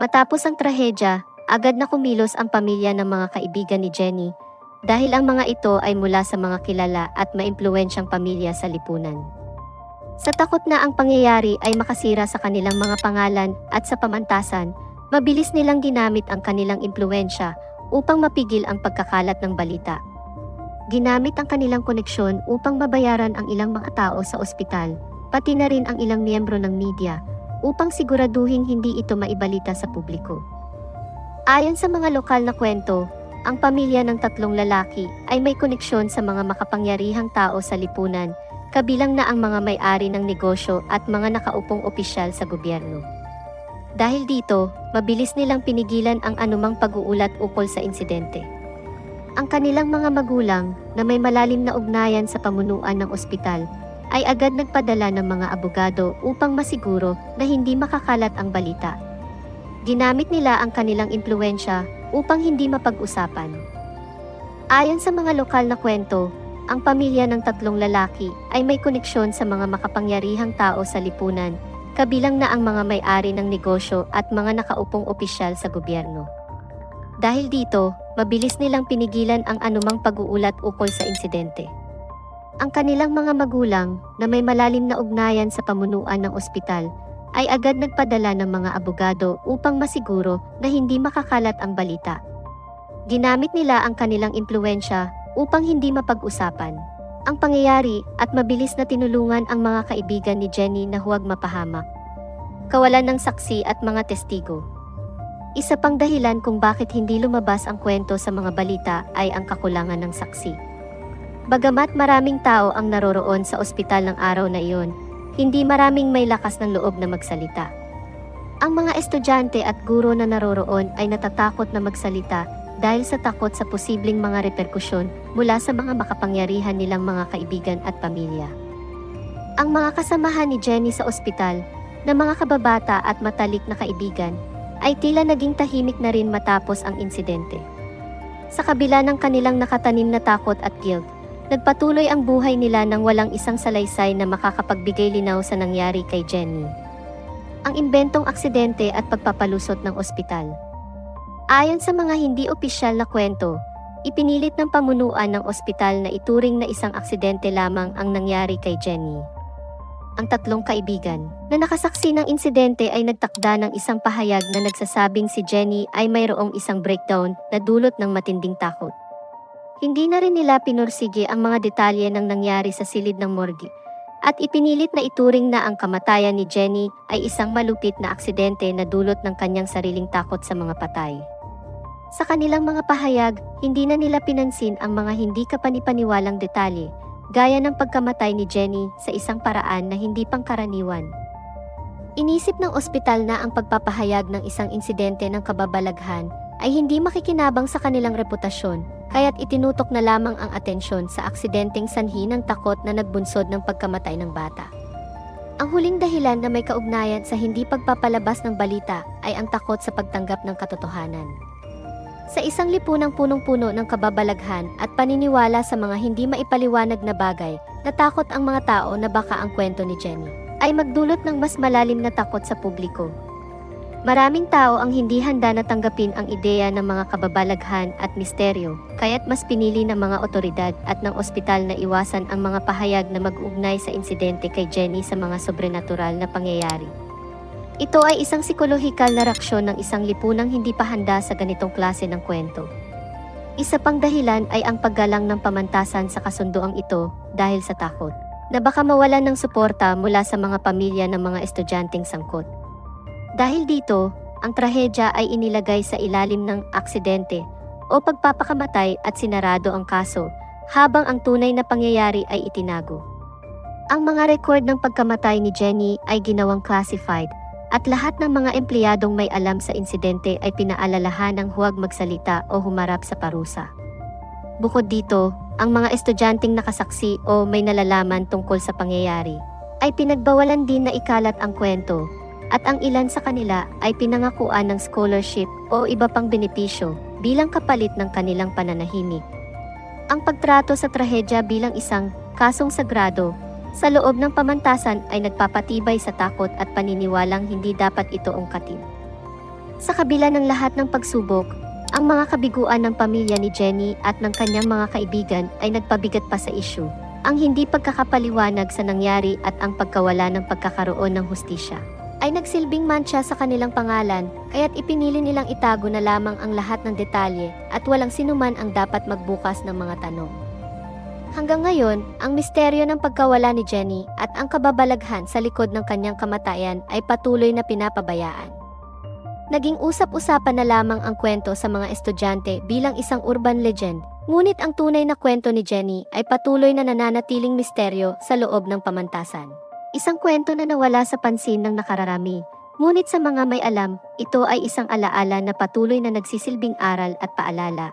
Matapos ang trahedya, agad na kumilos ang pamilya ng mga kaibigan ni Jenny dahil ang mga ito ay mula sa mga kilala at maimpluwensyang pamilya sa lipunan. Sa takot na ang pangyayari ay makasira sa kanilang mga pangalan at sa pamantasan, mabilis nilang ginamit ang kanilang impluensya upang mapigil ang pagkakalat ng balita. Ginamit ang kanilang koneksyon upang mabayaran ang ilang mga tao sa ospital, pati na rin ang ilang miyembro ng media, upang siguraduhin hindi ito maibalita sa publiko. Ayon sa mga lokal na kwento, ang pamilya ng tatlong lalaki ay may koneksyon sa mga makapangyarihang tao sa lipunan, kabilang na ang mga may-ari ng negosyo at mga nakaupong opisyal sa gobyerno. Dahil dito, mabilis nilang pinigilan ang anumang pag-uulat ukol sa insidente. Ang kanilang mga magulang na may malalim na ugnayan sa pamunuan ng ospital ay agad nagpadala ng mga abogado upang masiguro na hindi makakalat ang balita. Ginamit nila ang kanilang impluensya upang hindi mapag-usapan. Ayon sa mga lokal na kwento, ang pamilya ng tatlong lalaki ay may koneksyon sa mga makapangyarihang tao sa lipunan, kabilang na ang mga may-ari ng negosyo at mga nakaupong opisyal sa gobyerno. Dahil dito, mabilis nilang pinigilan ang anumang pag-uulat ukol sa insidente. Ang kanilang mga magulang na may malalim na ugnayan sa pamunuan ng ospital ay agad nagpadala ng mga abogado upang masiguro na hindi makakalat ang balita. Ginamit nila ang kanilang impluensya upang hindi mapag-usapan. Ang pangyayari at mabilis na tinulungan ang mga kaibigan ni Jenny na huwag mapahamak. Kawalan ng saksi at mga testigo. Isa pang dahilan kung bakit hindi lumabas ang kwento sa mga balita ay ang kakulangan ng saksi. Bagamat maraming tao ang naroroon sa ospital ng araw na iyon, hindi maraming may lakas ng loob na magsalita. Ang mga estudyante at guro na naroroon ay natatakot na magsalita dahil sa takot sa posibleng mga reperkusyon mula sa mga makapangyarihan nilang mga kaibigan at pamilya. Ang mga kasamahan ni Jenny sa ospital, na mga kababata at matalik na kaibigan, ay tila naging tahimik na rin matapos ang insidente. Sa kabila ng kanilang nakatanim na takot at guilt, nagpatuloy ang buhay nila nang walang isang salaysay na makakapagbigay linaw sa nangyari kay Jenny. Ang imbentong aksidente at pagpapalusot ng ospital. Ayon sa mga hindi opisyal na kwento, ipinilit ng pamunuan ng ospital na ituring na isang aksidente lamang ang nangyari kay Jenny. Ang tatlong kaibigan na nakasaksi ng insidente ay nagtakda ng isang pahayag na nagsasabing si Jenny ay mayroong isang breakdown na dulot ng matinding takot. Hindi na rin nila pinursige ang mga detalye ng nangyari sa silid ng morgue at ipinilit na ituring na ang kamatayan ni Jenny ay isang malupit na aksidente na dulot ng kanyang sariling takot sa mga patay. Sa kanilang mga pahayag, hindi na nila pinansin ang mga hindi kapanipaniwalang detalye, gaya ng pagkamatay ni Jenny sa isang paraan na hindi pangkaraniwan. Inisip ng ospital na ang pagpapahayag ng isang insidente ng kababalaghan ay hindi makikinabang sa kanilang reputasyon, kaya't itinutok na lamang ang atensyon sa aksidenteng sanhi ng takot na nagbunsod ng pagkamatay ng bata. Ang huling dahilan na may kaugnayan sa hindi pagpapalabas ng balita ay ang takot sa pagtanggap ng katotohanan. Sa isang lipunang punong-puno ng kababalaghan at paniniwala sa mga hindi maipaliwanag na bagay, natakot ang mga tao na baka ang kwento ni Jenny ay magdulot ng mas malalim na takot sa publiko. Maraming tao ang hindi handa na tanggapin ang ideya ng mga kababalaghan at misteryo, kaya't mas pinili ng mga otoridad at ng ospital na iwasan ang mga pahayag na mag-ugnay sa insidente kay Jenny sa mga sobrenatural na pangyayari. Ito ay isang psikolohikal na reaksyon ng isang lipunang hindi pa handa sa ganitong klase ng kwento. Isa pang dahilan ay ang paggalang ng pamantasan sa kasunduang ito dahil sa takot na baka mawalan ng suporta mula sa mga pamilya ng mga estudyanteng sangkot. Dahil dito, ang trahedya ay inilagay sa ilalim ng aksidente o pagpapakamatay at sinarado ang kaso habang ang tunay na pangyayari ay itinago. Ang mga record ng pagkamatay ni Jenny ay ginawang classified at lahat ng mga empleyadong may alam sa insidente ay pinaalalahan ng huwag magsalita o humarap sa parusa. Bukod dito, ang mga estudyanteng nakasaksi o may nalalaman tungkol sa pangyayari ay pinagbawalan din na ikalat ang kwento at ang ilan sa kanila ay pinangakuan ng scholarship o iba pang benepisyo bilang kapalit ng kanilang pananahimik. Ang pagtrato sa trahedya bilang isang kasong sagrado sa loob ng pamantasan ay nagpapatibay sa takot at paniniwalang hindi dapat ito ungkatin. Sa kabila ng lahat ng pagsubok, ang mga kabiguan ng pamilya ni Jenny at ng kanyang mga kaibigan ay nagpabigat pa sa issue. Ang hindi pagkakapaliwanag sa nangyari at ang pagkawala ng pagkakaroon ng hustisya ay nagsilbing mantsa sa kanilang pangalan, kaya't ipinili nilang itago na lamang ang lahat ng detalye at walang sinuman ang dapat magbukas ng mga tanong. Hanggang ngayon, ang misteryo ng pagkawala ni Jenny at ang kababalaghan sa likod ng kanyang kamatayan ay patuloy na pinapabayaan. Naging usap-usapan na lamang ang kwento sa mga estudyante bilang isang urban legend, ngunit ang tunay na kwento ni Jenny ay patuloy na nananatiling misteryo sa loob ng pamantasan. Isang kwento na nawala sa pansin ng nakararami, ngunit sa mga may alam, ito ay isang alaala na patuloy na nagsisilbing aral at paalala